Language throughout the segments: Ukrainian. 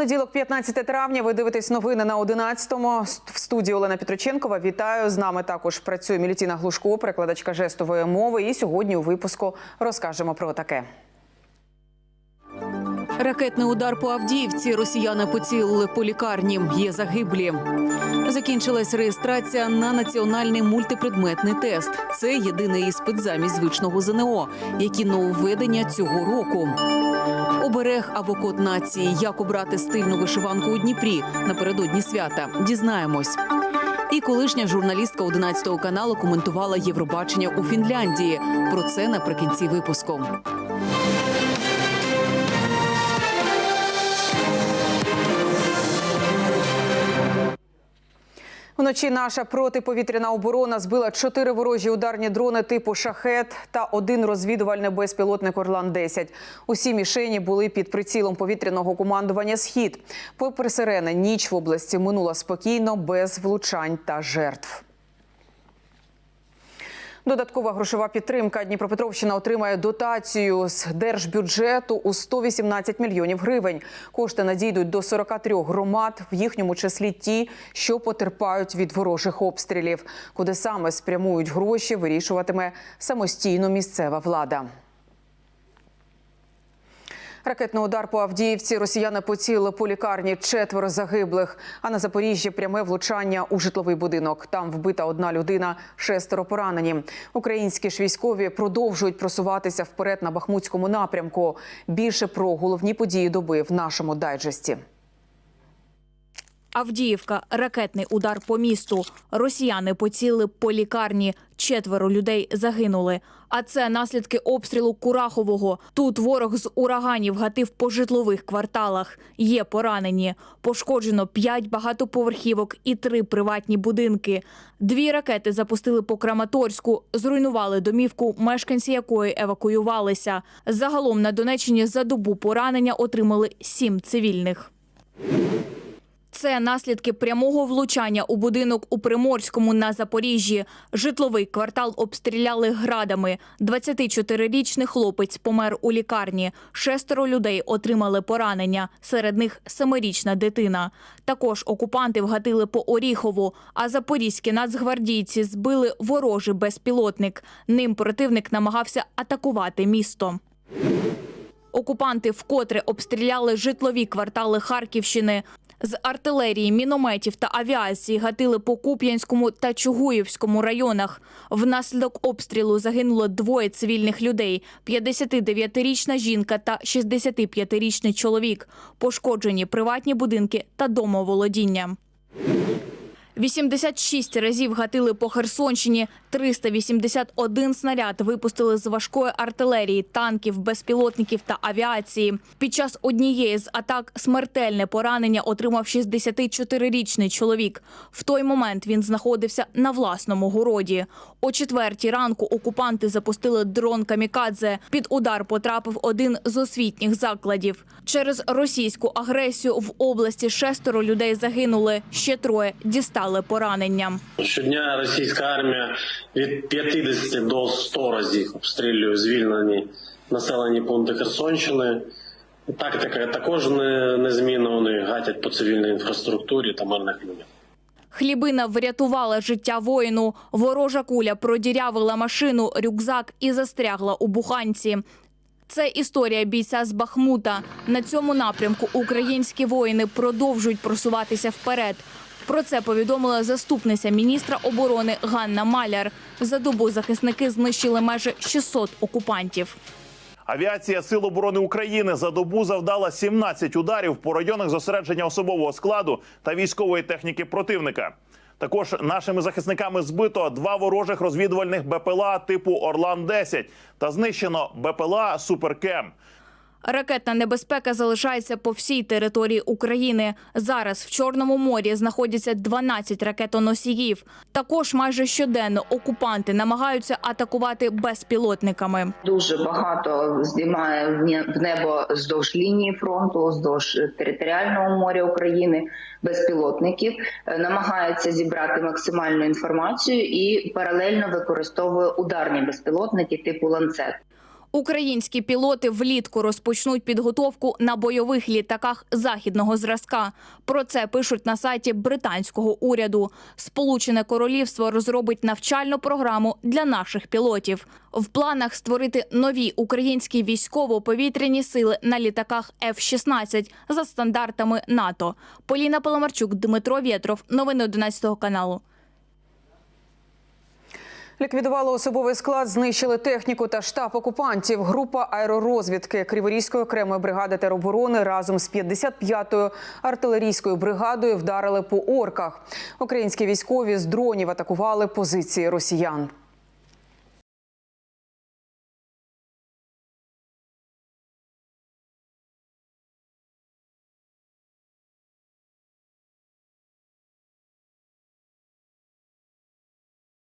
Понеділок, 15 травня. Ви дивитесь новини на 11-му. В студії Олена Петроченкова. Вітаю з нами. Також працює Мілітіна Глушко, перекладачка жестової мови. І сьогодні у випуску розкажемо про таке. Ракетний удар по Авдіївці. Росіяни поцілили по лікарні. Є загиблі. Закінчилась реєстрація на національний мультипредметний тест. Це єдиний іспит замість звичного ЗНО, які нововведення цього року. Оберег або код нації. Як обрати стильну вишиванку у Дніпрі напередодні свята. Дізнаємось. І колишня журналістка 11 каналу коментувала Євробачення у Фінляндії. Про це наприкінці випуску. Вночі наша протиповітряна оборона збила чотири ворожі ударні дрони типу шахет та один розвідувальний безпілотник Орлан 10 Усі мішені були під прицілом повітряного командування Схід. Попри сирени, ніч в області минула спокійно, без влучань та жертв. Додаткова грошова підтримка Дніпропетровщина отримає дотацію з держбюджету у 118 мільйонів гривень. Кошти надійдуть до 43 громад, в їхньому числі ті, що потерпають від ворожих обстрілів. Куди саме спрямують гроші, вирішуватиме самостійно місцева влада. Ракетний удар по Авдіївці. Росіяни поцілили по лікарні четверо загиблих. А на Запоріжжі пряме влучання у житловий будинок. Там вбита одна людина, шестеро поранені. Українські ж військові продовжують просуватися вперед на Бахмутському напрямку. Більше про головні події доби в нашому дайджесті. Авдіївка, ракетний удар по місту. Росіяни поцілили по лікарні. Четверо людей загинули. А це наслідки обстрілу Курахового. Тут ворог з ураганів гатив по житлових кварталах. Є поранені. Пошкоджено п'ять багатоповерхівок і три приватні будинки. Дві ракети запустили по Краматорську, зруйнували домівку, мешканці якої евакуювалися. Загалом на Донеччині за добу поранення отримали сім цивільних. Це наслідки прямого влучання у будинок у Приморському на Запоріжжі. Житловий квартал обстріляли градами. 24-річний хлопець помер у лікарні. Шестеро людей отримали поранення. Серед них семирічна дитина. Також окупанти вгатили по Оріхову, а запорізькі нацгвардійці збили ворожий безпілотник. Ним противник намагався атакувати місто. Окупанти вкотре обстріляли житлові квартали Харківщини. З артилерії, мінометів та авіації гатили по Куп'янському та Чугуївському районах. Внаслідок обстрілу загинуло двоє цивільних людей: 59-річна жінка та 65-річний чоловік. Пошкоджені приватні будинки та домоволодіння. 86 разів гатили по Херсонщині, 381 снаряд випустили з важкої артилерії, танків, безпілотників та авіації. Під час однієї з атак смертельне поранення отримав 64-річний чоловік. В той момент він знаходився на власному городі. О четвертій ранку окупанти запустили дрон камікадзе. Під удар потрапив один з освітніх закладів. Через російську агресію в області шестеро людей загинули, ще троє дістали поранення. Щодня російська армія від 50 до 100 разів обстрілює звільнені населені пункти Херсонщини. Тактика також не, незмінна. Вони гатять по цивільній інфраструктурі та мирних людях. Хлібина врятувала життя воїну. Ворожа куля продірявила машину, рюкзак і застрягла у буханці. Це історія бійця з Бахмута. На цьому напрямку українські воїни продовжують просуватися вперед. Про це повідомила заступниця міністра оборони Ганна Маляр. За добу захисники знищили майже 600 окупантів. Авіація Сил оборони України за добу завдала 17 ударів по районах зосередження особового складу та військової техніки противника. Також нашими захисниками збито два ворожих розвідувальних БПЛА типу Орлан 10 та знищено БПЛА Суперкем. Ракетна небезпека залишається по всій території України. Зараз в Чорному морі знаходяться 12 ракетоносіїв. Також майже щоденно окупанти намагаються атакувати безпілотниками. Дуже багато здіймає в не- в небо здовж лінії фронту, вздовж територіального моря України безпілотників, Е, намагається зібрати максимальну інформацію і паралельно використовує ударні безпілотники типу ланцет. Українські пілоти влітку розпочнуть підготовку на бойових літаках західного зразка. Про це пишуть на сайті британського уряду. Сполучене Королівство розробить навчальну програму для наших пілотів. В планах створити нові українські військово-повітряні сили на літаках F-16 за стандартами НАТО. Поліна Паламарчук, Дмитро Вєтров. Новини 11 каналу. Ліквідували особовий склад, знищили техніку та штаб окупантів. Група аеророзвідки Криворізької окремої бригади тероборони разом з 55-ю артилерійською бригадою вдарили по орках. Українські військові з дронів атакували позиції росіян.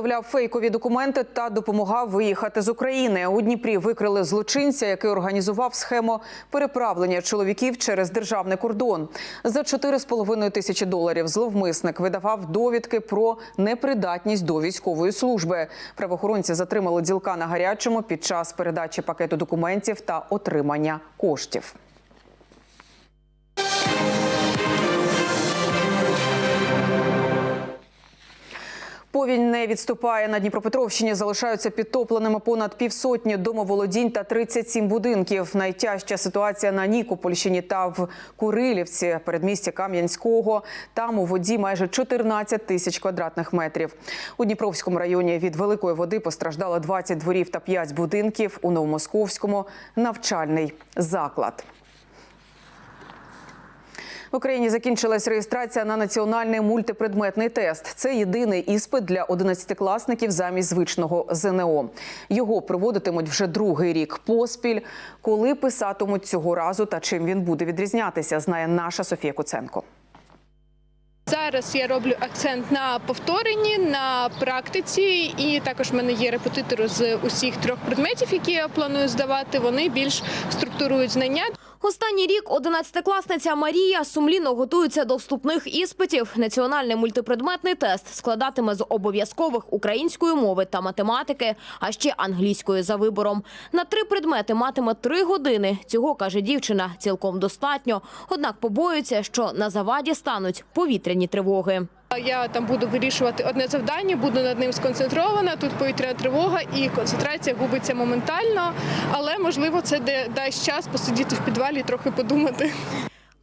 Готовляв фейкові документи та допомагав виїхати з України. У Дніпрі викрили злочинця, який організував схему переправлення чоловіків через державний кордон. За 4,5 тисячі доларів зловмисник видавав довідки про непридатність до військової служби. Правоохоронці затримали ділка на гарячому під час передачі пакету документів та отримання коштів. Повінь не відступає на Дніпропетровщині. Залишаються підтопленими понад півсотні домоволодінь та 37 будинків. Найтяжча ситуація на Нікопольщині та в Курилівці, передмісті Кам'янського. Там у воді майже 14 тисяч квадратних метрів. У Дніпровському районі від великої води постраждало 20 дворів та 5 будинків. У Новомосковському навчальний заклад. В Україні закінчилась реєстрація на національний мультипредметний тест. Це єдиний іспит для 11-класників замість звичного ЗНО. Його проводитимуть вже другий рік поспіль. Коли писатимуть цього разу та чим він буде відрізнятися, знає наша Софія Куценко. Зараз я роблю акцент на повторенні, на практиці, і також в мене є репетитори з усіх трьох предметів, які я планую здавати. Вони більш структурують знання. Останній рік одинадцятикласниця Марія сумлінно готується до вступних іспитів. Національний мультипредметний тест складатиме з обов'язкових української мови та математики, а ще англійської за вибором. На три предмети матиме три години. Цього каже дівчина цілком достатньо. Однак побоюється, що на заваді стануть повітряні тривоги. Я там буду вирішувати одне завдання, буду над ним сконцентрована. Тут повітряна тривога і концентрація губиться моментально. Але можливо, це дасть час посидіти в підвалі трохи подумати.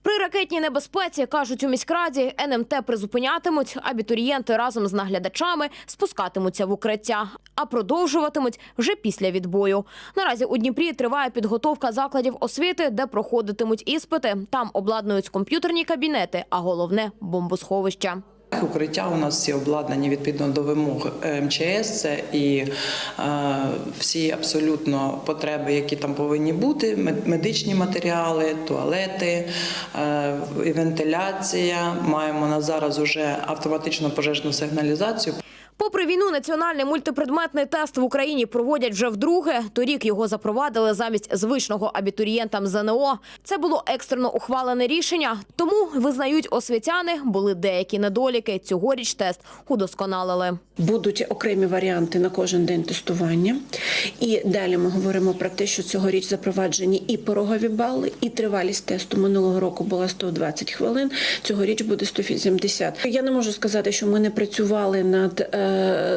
При ракетній небезпеці, кажуть у міськраді, НМТ призупинятимуть, абітурієнти разом з наглядачами спускатимуться в укриття, а продовжуватимуть вже після відбою. Наразі у Дніпрі триває підготовка закладів освіти, де проходитимуть іспити. Там обладнують комп'ютерні кабінети, а головне бомбосховища. Укриття у нас всі обладнані відповідно до вимог МЧС. Це і е, всі абсолютно потреби, які там повинні бути: мед- медичні матеріали, туалети, е, вентиляція. Маємо на зараз уже автоматичну пожежну сигналізацію. Попри війну, національний мультипредметний тест в Україні проводять вже вдруге. Торік його запровадили замість звичного абітурієнтам ЗНО. Це було екстрено ухвалене рішення. Тому визнають освітяни, були деякі недоліки. Цьогоріч тест удосконалили. Будуть окремі варіанти на кожен день тестування. І далі ми говоримо про те, що цьогоріч запроваджені і порогові бали, і тривалість тесту минулого року була 120 хвилин. Цьогоріч буде 180. Я не можу сказати, що ми не працювали над е,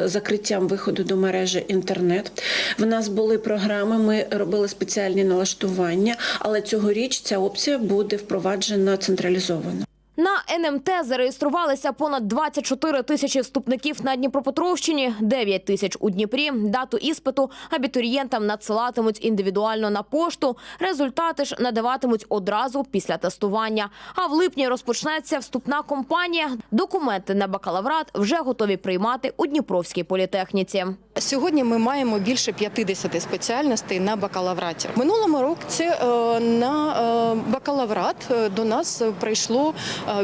закриттям виходу до мережі інтернет. В нас були програми, ми робили спеціальні налаштування, але цьогоріч ця опція буде впроваджена централізовано. На НМТ зареєструвалися понад 24 тисячі вступників на Дніпропетровщині, 9 тисяч у Дніпрі. Дату іспиту абітурієнтам надсилатимуть індивідуально на пошту. Результати ж надаватимуть одразу після тестування. А в липні розпочнеться вступна кампанія. Документи на бакалаврат вже готові приймати у Дніпровській політехніці. Сьогодні ми маємо більше 50 спеціальностей на бакалавраті. Минулому році е, на е, бакалаврат е, до нас прийшло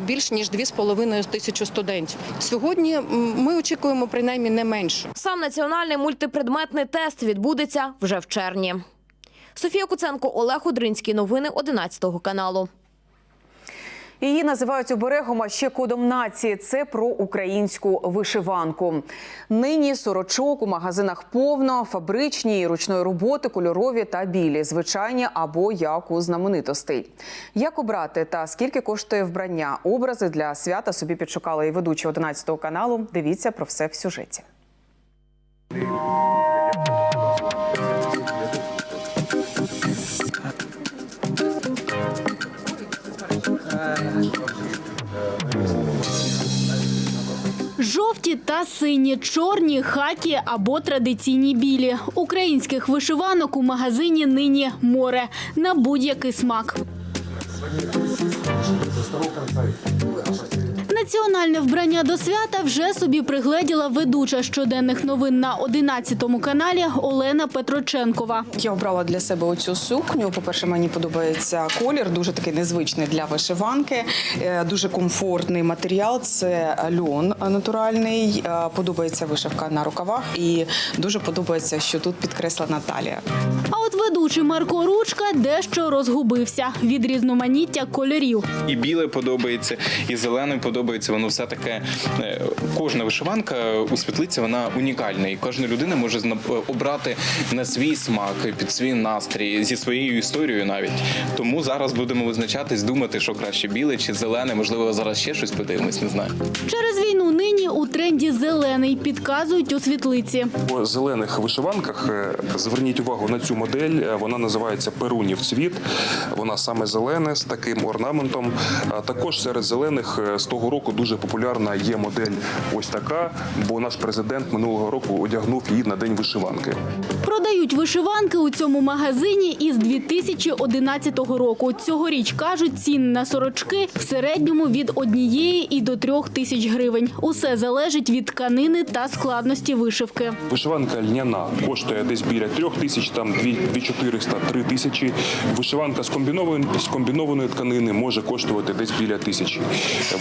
більш ніж 2,5 тисячі студентів. Сьогодні ми очікуємо принаймні не менше. Сам національний мультипредметний тест відбудеться вже в червні. Софія Куценко, Олег Удринський. Новини 11 каналу. Її називають оберегом, а ще кодом нації. Це про українську вишиванку. Нині сорочок у магазинах повно, фабричні і ручної роботи, кольорові та білі, звичайні або як у знаменитостей. Як обрати та скільки коштує вбрання? Образи для свята собі підшукали і ведучі 11 каналу. Дивіться про все в сюжеті. Жовті та сині, чорні, хакі або традиційні білі. Українських вишиванок у магазині нині море на будь-який смак. Національне вбрання до свята вже собі пригледіла ведуча щоденних новин на 11 каналі Олена Петроченкова. Я обрала для себе оцю сукню. По-перше, мені подобається колір, дуже такий незвичний для вишиванки, е, дуже комфортний матеріал. Це льон натуральний. Е, Подобається вишивка на рукавах і дуже подобається, що тут підкреслена талія. А от ведучий Марко Ручка дещо розгубився від різноманіття кольорів. І біле подобається, і зелене подобається. Воно все таке. е, Кожна вишиванка у світлиці вона унікальна, і кожна людина може обрати на свій смак, під свій настрій, зі своєю історією навіть. Тому зараз будемо визначатись, думати, що краще біле чи зелене. Можливо, зараз ще щось подивимось, не знаю. Через війну нині у тренді зелений підказують у світлиці. У зелених вишиванках е, зверніть увагу на цю модель. Е, Вона називається Перунів цвіт. Вона саме зелена з таким орнаментом. Також серед зелених е, з того року дуже популярна є модель ось така, бо наш президент минулого року одягнув її на день вишиванки. Продають вишиванки у цьому магазині із 2011 року. Цьогоріч кажуть, ціни на сорочки в середньому від однієї і до трьох тисяч гривень. Усе залежить від тканини та складності вишивки. Вишиванка льняна коштує десь біля трьох тисяч, там 2400 3 тисячі. Вишиванка з комбінованої, з комбінованої тканини може коштувати десь біля тисячі.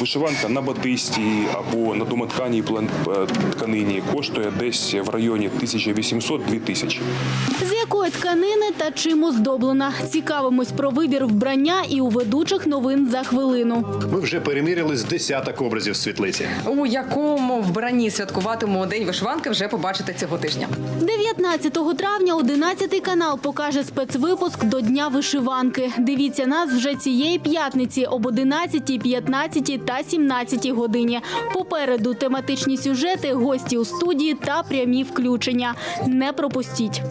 Вишиванка на батисті або на домотканій е, тканині коштує десь в районі 1800-2000 тисячі. З якої тканини та чим оздоблена. Цікавимось про вибір вбрання і у ведучих новин за хвилину. Ми вже переміряли з десяток образів світлиці. У якому вбранні святкуватимемо День вишиванки, вже побачите цього тижня. 19 травня 11 канал покаже спецвипуск до Дня вишиванки. Дивіться нас вже цієї п'ятниці об 11, 15 та 17 годині. Попереду тематичні сюжети, гості у студії та прямі включення. Не пропустіть.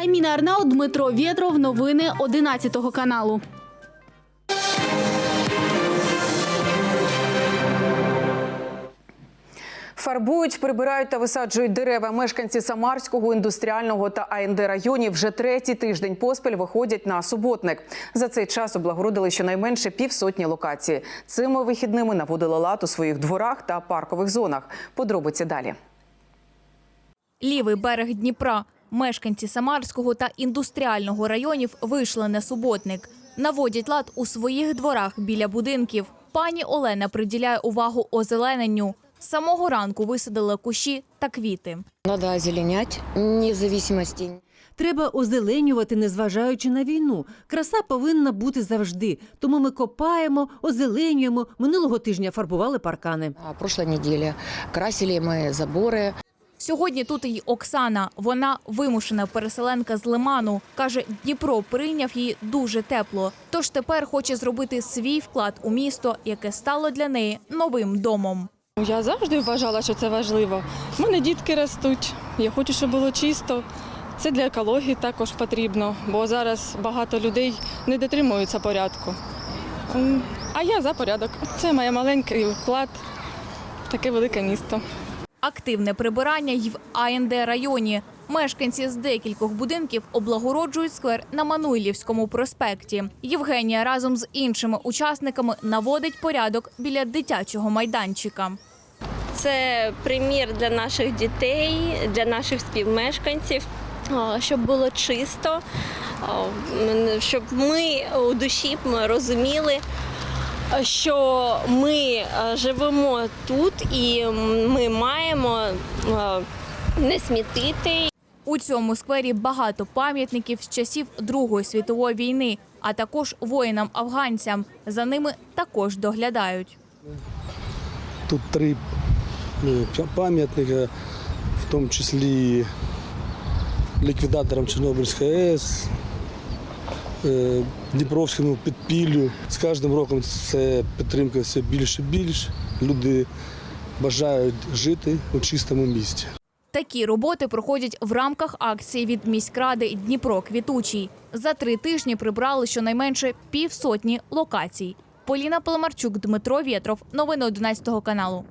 Айміна Арнау, Дмитро Вєтров. Новини 11 каналу. Фарбують, прибирають та висаджують дерева. Мешканці Самарського, індустріального та АНД районів вже третій тиждень поспіль виходять на суботник. За цей час облагородили щонайменше півсотні локацій. Цими вихідними наводили лад у своїх дворах та паркових зонах. Подробиці далі. Лівий берег Дніпра. Мешканці Самарського та індустріального районів вийшли на суботник. Наводять лад у своїх дворах біля будинків. Пані Олена приділяє увагу озелененню. З самого ранку висадили кущі та квіти. Надо озеленять, независимости. Треба озеленювати, незважаючи на війну. Краса повинна бути завжди. Тому ми копаємо, озеленюємо. Минулого тижня фарбували паркани. А прошлой неделе красили мы заборы. Сьогодні тут і Оксана. Вона вимушена переселенка з Лиману. Каже, Дніпро прийняв її дуже тепло. Тож тепер хоче зробити свій вклад у місто, яке стало для неї новим домом. Я завжди вважала, що це важливо. У мене дітки ростуть. Я хочу, щоб було чисто. Це для екології також потрібно, бо зараз багато людей не дотримуються порядку. А я за порядок. Це моє маленький вклад в таке велике місто. Активне прибирання й в АНД районі. Мешканці з декількох будинків облагороджують сквер на Мануйлівському проспекті. Євгенія разом з іншими учасниками наводить порядок біля дитячого майданчика. Це примір для наших дітей, для наших співмешканців, щоб було чисто, щоб ми у душі розуміли, що ми живемо тут і ми маємо не смітити. У цьому сквері багато пам'ятників з часів Другої світової війни, а також воїнам-афганцям. За ними також доглядають. Тут три е, пам'ятника, в тому числі ліквідаторам Чорнобильської АЕС, е, Дніпровському підпіллю. З кожним роком це підтримка все більше і більше. Люди бажають жити у чистому місті. Такі роботи проходять в рамках акції від міськради Дніпро Квітучий. За три тижні прибрали щонайменше півсотні локацій. Поліна Паламарчук, Дмитро Вєтров. Новини 11 каналу.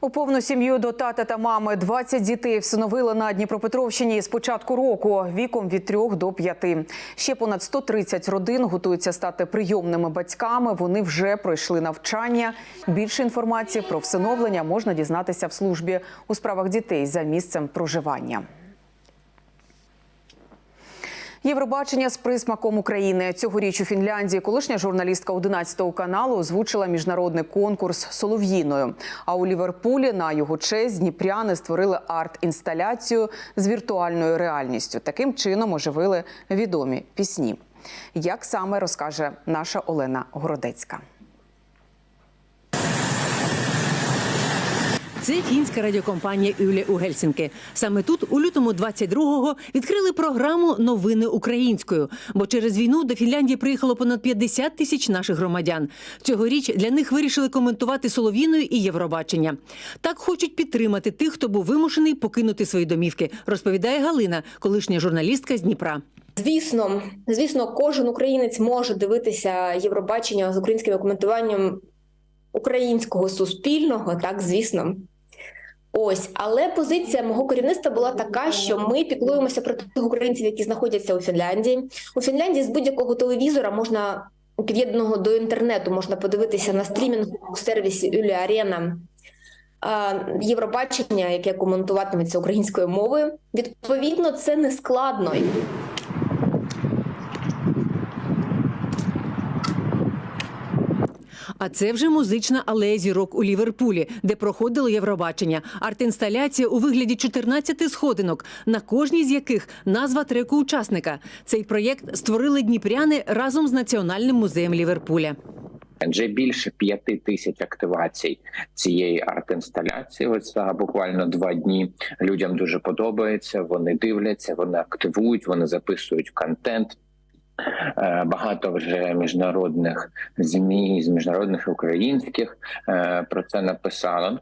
У повну сім'ю до тата та мами 20 дітей всиновили на Дніпропетровщині з початку року віком від 3 до 5. Ще понад 130 родин готуються стати прийомними батьками. Вони вже пройшли навчання. Більше інформації про всиновлення можна дізнатися в службі у справах дітей за місцем проживання. Євробачення з присмаком України цьогоріч у Фінляндії колишня журналістка 11 каналу озвучила міжнародний конкурс солов'їною. А у Ліверпулі на його честь дніпряни створили арт-інсталяцію з віртуальною реальністю. Таким чином оживили відомі пісні. Як саме розкаже наша Олена Городецька. Це фінська радіокомпанія Юлі у Гельсінки. Саме тут, у лютому 22-го, відкрили програму Новини українською. Бо через війну до Фінляндії приїхало понад 50 тисяч наших громадян. Цьогоріч для них вирішили коментувати Солов'їною і Євробачення. Так хочуть підтримати тих, хто був вимушений покинути свої домівки, розповідає Галина, колишня журналістка з Дніпра. Звісно, звісно, кожен українець може дивитися Євробачення з українським коментуванням українського суспільного, так звісно. Ось, але позиція мого керівництва була така, що ми піклуємося про тих українців, які знаходяться у Фінляндії. У Фінляндії з будь-якого телевізора можна під'єднаного до інтернету, можна подивитися на стрімінговому сервісі Юлі Арена. Євробачення, яке коментуватиметься українською мовою, відповідно, це не складно. А це вже музична алея зірок у Ліверпулі, де проходило Євробачення. Арт-інсталяція у вигляді 14 сходинок, на кожній з яких назва треку учасника. Цей проєкт створили дніпряни разом з Національним музеєм Ліверпуля. Вже більше п'яти тисяч активацій цієї арт-інсталяції. Ось за буквально два дні людям дуже подобається. Вони дивляться, вони активують, вони записують контент. Е, Багато вже міжнародних змі з міжнародних українських е, про це написало.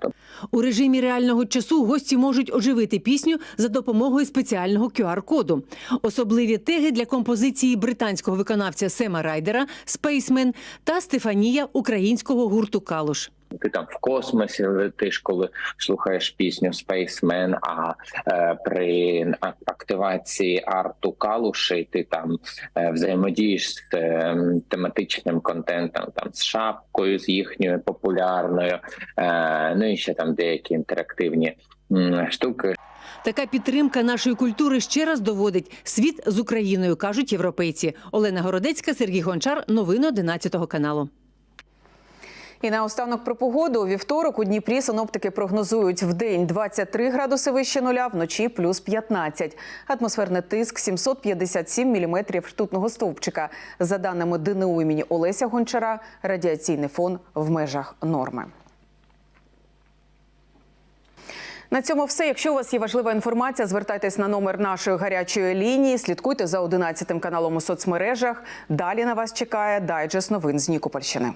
У режимі реального часу гості можуть оживити пісню за допомогою спеціального QR-коду. Особливі теги для композиції британського виконавця Сема Райдера «Спейсмен» та Стефанія українського гурту Калуш. Ти там в космосі летиш, коли слухаєш пісню Spaceman, а е, при активації арту калуші ти там е, взаємодієш з е, тематичним контентом, там з шапкою, з їхньою популярною, е, ну і ще там деякі інтерактивні м, штуки. Така підтримка нашої культури ще раз доводить світ з Україною, кажуть європейці. Олена Городецька, Сергій Гончар. Новини 11 каналу. І наостанок про погоду. У вівторок у Дніпрі синоптики прогнозують в день 23 градуси вище нуля, вночі плюс 15. Атмосферний тиск 757 міліметрів ртутного стовпчика. За даними ДНУ імені Олеся Гончара, радіаційний фон в межах норми. На цьому все. Якщо у вас є важлива інформація, звертайтесь на номер нашої гарячої лінії. Слідкуйте за 11 каналом у соцмережах. Далі на вас чекає дайджест новин з Нікопольщини.